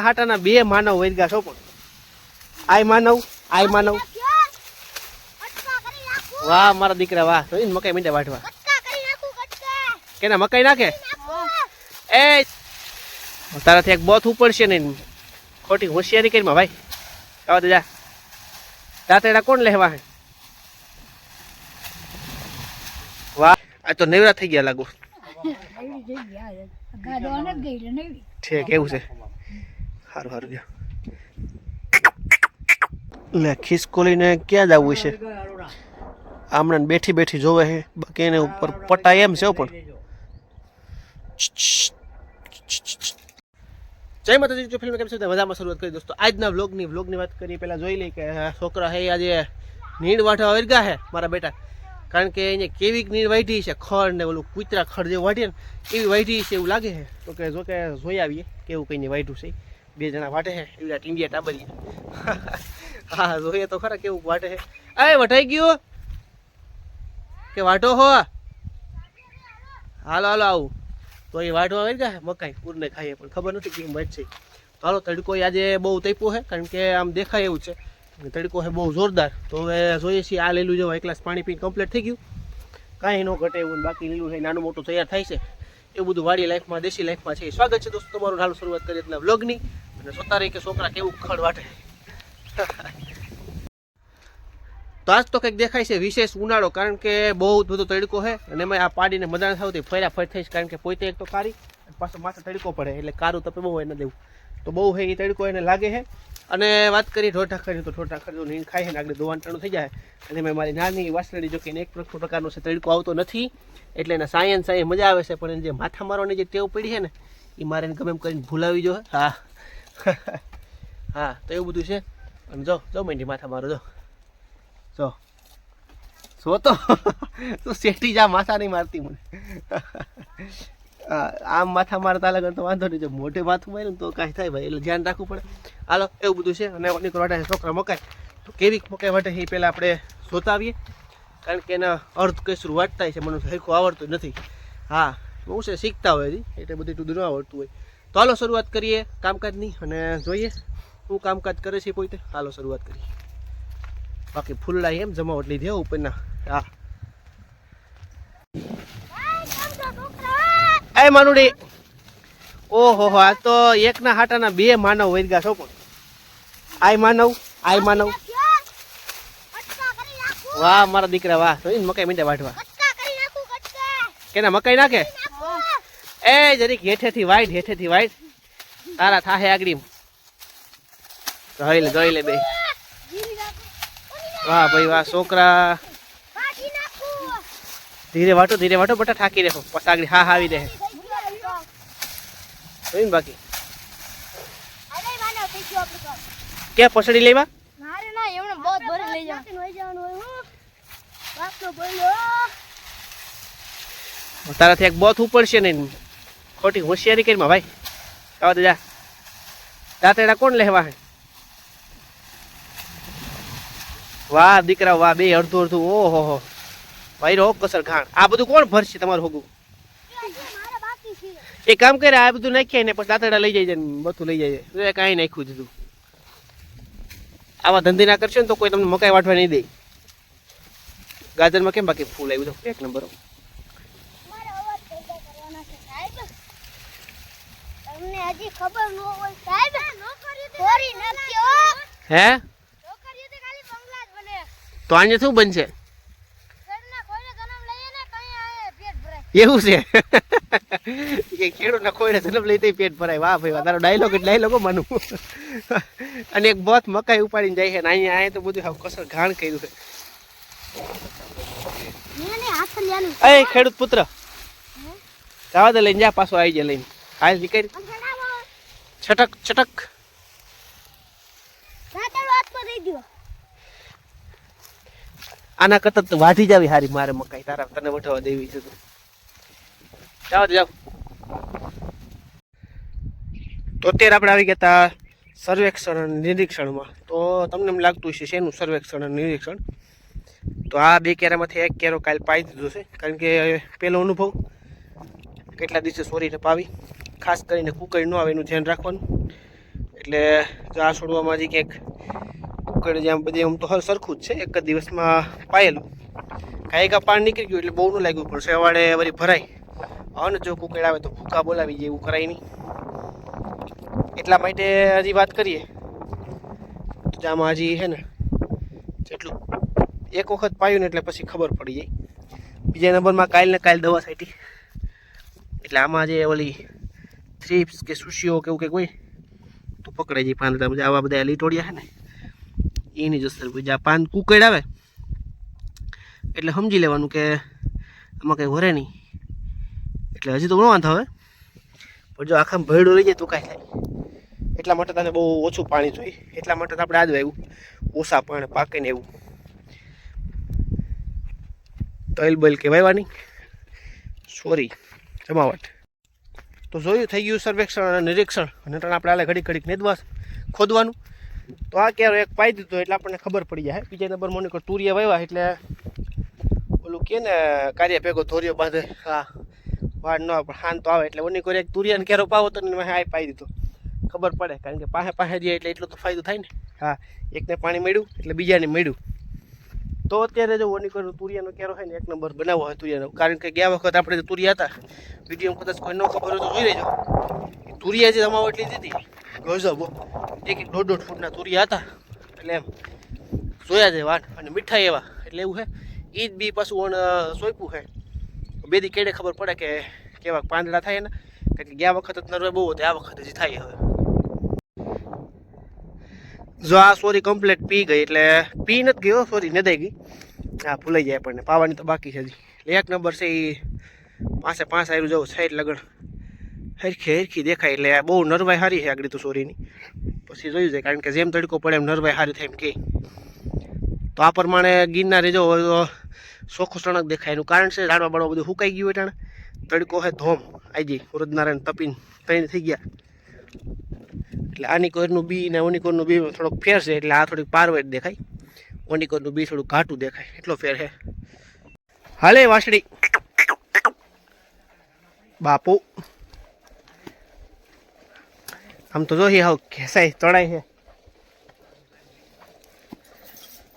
હાટાના બે માનવ વૈદગા છો પણ. આય માનવ આય માનવ. વાહ મારા દીકરા વાહ. તો મકાઈ મીંડા વાટવા કેના મકાઈ નાખે? એ તારાથી એક બોથ ઉપડશે ને ખોટી હોશિયારી કરીમાં ભાઈ. આવા દેજા દાંતેડા કોણ લેવા હે? વાહ. આ તો નેવરા થઈ ગયા લાગુ. ઠીક એવું છે. સારું સારું લે, ખિસકોલીને ક્યાં જવું છે? આમણે બેઠી બેઠી જોવે છે. બાકી એને ઉપર પટાય એમ છે પણ. જય માતાજી, જો ફિલ્મ કેમ છે? મજામાં શરૂઆત કરી. દોસ્તો, આજના વ્લોગની વ્લોગની વાત કરીએ. પહેલાં જોઈ લઈ કે છોકરા હે, આજે નીડ વાઠવા વર્ગા છે મારા બેટા. કારણ કે એને કેવી નીડ વાઢી છે, ખડ ને ઓલું કૂતરા ખડ જેવું વાઢીએ ને, એવી વાઢી છે એવું લાગે છે. તો કે, જો કે, જોઈ આવીએ, કેવું કંઈ વાઢ્યું છે. બે જણા વાટે હે એવડા ટીંડિયા ટાબરી હા, જોઈએ તો ખરા કેવું વાટે હે. અરે વટાઈ ગયું. કે વાટો હો? હાલો હાલો, આવું. તો એ વાટવા આવી ગયા મકાઈ. પૂરને ખાઈએ, પણ ખબર નથી કેમ છે. તો હાલો, તડકો આજે બહુ તૈપો હે, કારણ કે આમ દેખાય એવું છે. તડકો છે બહુ જોરદાર. તો હવે જોઈએ છીએ, આ લીલું જો, એક ગ્લાસ પાણી પીને કમ્પ્લીટ થઈ ગયું. કાંઈ ન ઘટે એવું બાકી લીલું છે નાનું મોટું તૈયાર થાય છે. એવું બધું વાડી લાઈફમાં, દેશી લાઈફમાં છે સ્વાગત છે દોસ્તો, તમારું હાલ શરૂઆત કરીએ એટલે વ્લોગની અને સોતા રહી કે છોકરા કેવું ખડ વાટે. તો આજ તો કંઈક દેખાય છે વિશેષ ઉનાળો, કારણ કે બહુ બધો તડકો છે અને એમાં આ પાડીને મજા થાવ ફર્યા ફરી થઈશ, કારણ કે પોતે એક તો કારી પાછો માથે તડકો પડે, એટલે કારું તપે બહુ એને દેવું. તો બહુ હે એ તડકો એને લાગે છે અને વાત કરી તો ઢોઢા કરી તો ખાય છે ને આગળ દોવાંટાણું થઈ જાય અને મેં મારી નાની વાસળી જો કે એક પ્રકારનો છે, તડકો આવતો નથી. એટલે એના સાયન્સ સાયન્સ મજા આવે છે, પણ એને જે માથા મારવાની જે ટેવ પડી છે ને એ મારે એને ગમે એમ કરીને ભૂલાવી જો હા. હા. તો એવું બધું છે. અને જો જો મેંડી માથા મારો, જો. જો. સો તો. તું શેઠી જા, માથા નહીં મારતી મને. આમ માથા મારતા લગન તો વાંધો નહીં, જો મોઢે માથું મારે તો કાંઈ થાય ભાઈ, એટલે ધ્યાન રાખવું પડે. હાલો, એવું બધું છે, અને નીકળવા માટે છોકરા મુકાય તો કેવી મકાઈ માટે એ પહેલાં આપણે જોતા કારણ કે એના અર્ધ કેસરું વાટતા છે, મને સરખું આવડતું નથી. હા, બહુ છે, શીખતા હોય હજી, એટલે બધું એટલું ન આવડતું હોય. તો હાલો, શરૂઆત કરીએ કામકાજની, અને જોઈએ શું કામકાજ કરે છે પોતે. હાલો, શરૂઆત કરીએ. બાકી ફૂલડા એમ, જમાવટ લીધી હો ઉપરના. હા. એ માનુડી. ઓહો હો, આ તો એકના હાટાના બે માનવ વૈદગા છો પણ. આય માનવ આય માનવ. વાહ, મારા દીકરા, વાહ. તો મકાઈ મીંડા વાટવા કેના, મકાઈ નાખે? એ જરીક હેઠેથી વાઈટ હેઠેથી વાઈટ તારા થાહે આગળી. જોઈ લે જોઈ લે બે. વાહ ભાઈ, વાહ, છોકરા. ધીરે વાટો ધીરે વાટો, બટા ઠાકી રહેવો પછી આગળ, હા આવી રહે જોઈ ને બાકી ક્યાં પસડી લેવા? મારે ના એમને બહુ ભરી લઈ જવાનું. હોય હું. બાપનો બોલ્યો તારાથી એક બોથ ઉપડશે ને ખોટી હોશિયારી કરીમાં ભાઈ. કાવા દેજા જા. દાંતેડા કોણ લેવા હે? વાહ દીકરા વાહ બે અડધું અડધું. ઓહો હો. ભાઈ રો કસર ખાણ આ બધું કોણ ભરશે તમારું હોગું? એ કામ કરે આ બધું નાખીએ ને પછી દાંતેડા લઈ જાય ને બધું લઈ જાય તો એ કાંઈ નાખ્યું દીધું આવા ધંધી ના કરશો ને તો કોઈ તમને મકાઈ વાટવા નહીં દે. ગાજરમાં કેમ બાકી ફૂલ આવ્યું? તો એક નંબર. મારે અવાજ પેદા કરવાના છે સાહેબ. તમને હજી ખબર ન હોય સાહેબ. ચોરી નથી હો. હે? તો ખાલી બંગલા જ બને. તો આજે શું બનશે? ઘરના કોઈને જન્મ લઈએ ને કઈ આયે પેટ ભરાય. એવું છે. કે ખેડૂત ના કોઈને જન્મ લઈ તઈ પેટ ભરાય. વાહ ભાઈ તારો ડાયલોગ ડાયલોગો માનું. અને એક બોથ મકાઈ ઉપાડીને જાય છે ને અહીંયા આયા તો બધું હાવ કસર ઘાણ કર્યું છે. અય ખેડૂત પુત્ર જવા દે લઈને જા પાછો આવી જાય લઈને. હાલ નીકળી. છટક છટક. આના કરતા તો વાઢી જાવી હારી મારે મકાઈ. તારા તને વઠાવા દેવી છે તો. જાવ જાવ તો અત્યારે આપણે આવી ગયા તા સર્વેક્ષણ અને નિરીક્ષણમાં. તો તમને એમ લાગતું છે શેનું સર્વેક્ષણ અને નિરીક્ષણ? તો આ બે કેરામાંથી એક કેરો કાલ પાઈ દીધો છે. કારણ કે પહેલો અનુભવ કેટલા દિવસે સોરીને પાવી. ખાસ કરીને કુકડી ન આવે એનું ધ્યાન રાખવાનું. એટલે જો આ છોડવામાં જે ક્યાંક ઉકળ જ્યાં બધી આમ તો હર સરખું જ છે. એક જ દિવસમાં પાયેલું. કાંઈ કા પાણી નીકળી ગયું એટલે બહુ ન લાગ્યું, પણ સવારે વળી ભરાય. હવે ને જો કુકડ આવે તો ભૂકા બોલાવી જાય એવું નહીં એટલા માટે હજી વાત કરીએ. તો આમાં હજી છે ને, જેટલું એક વખત પાયું ને એટલે પછી ખબર પડી જાય. બીજા નંબરમાં કાલ ને કાલ દવા છાંટી. એટલે આમાં જે ઓલી થ્રીપ્સ કે સુશીઓ કે એવું કંઈક હોય, તો પકડાઈ જાય પાન બધા આવા બધા લીટોડિયા છે ને, એની જ અસર કોઈ આ પાન કુકડ આવે, એટલે સમજી લેવાનું કે આમાં કંઈ વરે નહીં. એટલે હજી તો ન વાંધો પણ જો આખા ભરડું રહી જાય તો કાંઈ થાય. એટલા માટે તને બહુ ઓછું પાણી જોઈએ. એટલા માટે તો આપણે આજ વાવ્યું ઓછા પાણી, પાકે ને એવું. તૈલ બલ કહેવાયવાની સોરી જમાવટ. તો જોયું, થઈ ગયું સર્વેક્ષણ અને નિરીક્ષણ. અને તને આપણે આલે ઘડીક ઘડીક નેદવાસ ખોદવાનું. તો આ ક્યારે એક પાઈ દીધો એટલે આપણને ખબર પડી જાય બીજા નંબર મને તુરિયા વાવ્યા એટલે ઓલું કે ને, કાર્ય ભેગો ધોરિયો બાંધે. હા. વાડ ન હાન તો આવે એટલે ઓની કોઈ એક તુરિયાને કેરો પાવો તો મેં હાય પાઈ દીધો. ખબર પડે, કારણ કે પાસે પાસે જઈએ એટલે એટલો તો ફાયદો થાય ને. હા, એકને પાણી મળ્યું એટલે બીજાને મળ્યું. તો અત્યારે જો ઓની કોઈ તુરિયાનો કેરો હોય ને, એક નંબર બનાવવો હોય તુરિયાનો. કારણ કે ગયા વખત આપણે જે તુરિયા હતા વીડિયો કદાચ કોઈ ન ખબર હોય તો જોઈ લેજો. તુરિયા જે જમાવટ લીધી હતી, ગજબ એક એક દોઢ દોઢ ફૂટના તુરિયા હતા. એટલે એમ જોયા છે વાટ અને મીઠાઈ એવા. એટલે એવું છે એ જ બી પાછું સોંપ્યું છે બે દી કેડે ખબર પડે કે કેવા પાંદડા થાય ને, કારણ કે ગયા વખત નરવે બહુ હતી આ વખત જે થાય હવે. જો આ સોરી કમ્પ્લીટ પી ગઈ એટલે પી નથી ગયો સોરી નદાઈ ગઈ. હા ભૂલાઈ જાય આપણને, પાવાની તો બાકી છે હજી. એક નંબર છે એ પાસે પાંચ આવ્યું જવું સાઈડ લગણ હરખી હરખી દેખાય, એટલે બહુ નરવાઈ સારી છે આગળ તો સોરીની. પછી જોયું જાય કારણ કે જેમ તડકો પડે એમ નરવાઈ હારી થાય એમ કે. તો આ પ્રમાણે ગિરનારે જો ચોખ્ખું સણક દેખાય. કારણ છે ઝાડવા બાળવા બધું સુકાઈ ગયું એટલે તડકો હે ધોમ. આવી જઈ વૃદ્ધનારાયણ તપીને તૈયાર થઈ ગયા. એટલે આની કોરનું બી ને ઓની કોરનું બી થોડોક ફેર છે. એટલે આ થોડીક પારવેટ દેખાય. ઓની કોરનું બી થોડું ઘાટું દેખાય. એટલો ફેર છે હાલે વાસડી બાપુ. આમ તો જોઈએ હાવ ખેસાય ચડાય છે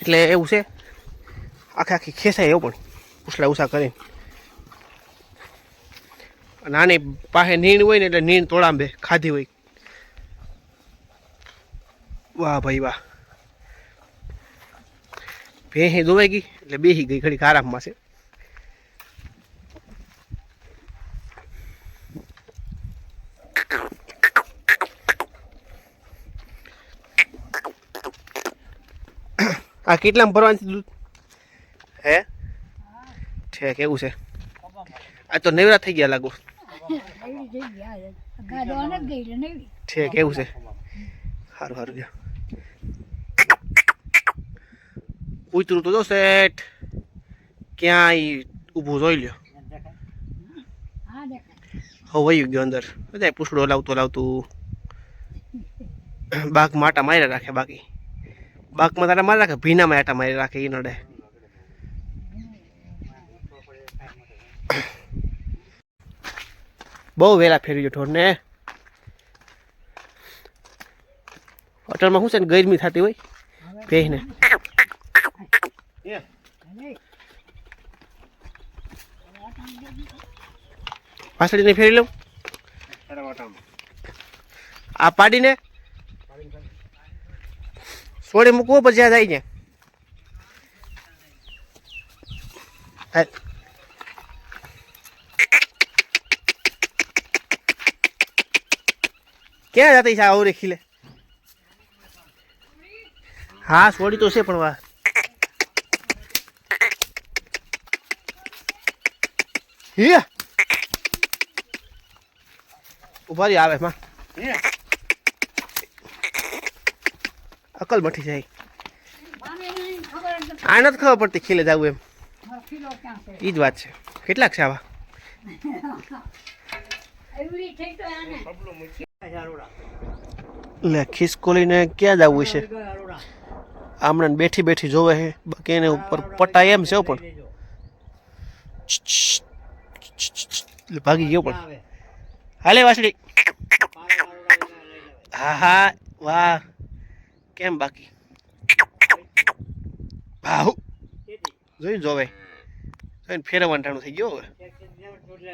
એટલે એવું છે. આખે આખી ખેંચાય એવું પણ ઉછલા ઉછા કરીને અને આની પાસે નીણ હોય ને એટલે નીણ તોડાંબે ખાધી હોય. વાહ ભાઈ વાહ. ભેહી દોવાઈ ગઈ એટલે બેહી ગઈ ઘડીક આરામમાં છે. આ કેટલામાં ભરવાનું છે દૂધ? છે, કેવું છે? આ તો નેવરા થઈ ગયા લાગુ. છે, કેવું છે? સારું સારું ગયો કૂતરું તો જો શેઠ. ક્યાંય ઊભું જોઈ લ્યો. હો વયું ગયો અંદર. બધા પૂછડો લાવતું લાવતું. બાગ માટા માર્યા રાખે બાકી. બાગમાં તારા મારી રાખે, ભીનામાં આટા મારી રાખે એ નડે. બહુ વહેલા ફેરવી ગયો ઢોરને. હોટલમાં શું છે ને ગરમી થતી હોય? ભેજને પાછળીને ફેરી લઉં? આ પાડીને? સોડે મૂકવો, પછી જાય ને ક્યાં જતી છે આવું રેખી ખીલે. હા છોડી તો છે પણ વાહ હે ઊભા રહી આવે, માં. અકલ મઠી જાય આ નથી ખબર પડતી ખીલે જવું એમ. એ જ વાત છે. કેટલાક છે આવા? લે, ખિસકોલીને ક્યાં જવું છે આમણે બેઠી બેઠી જોવે છે બાકી એને ઉપર પટાય એમ છે પણ. એટલે ભાગી ગયો પણ. હાલે વાસડી હા હા, વાહ. કેમ બાકી? ભાવ જોઈને જોવે. જોઈને ફેરવવાનું ટાણું થઈ ગયો હવે.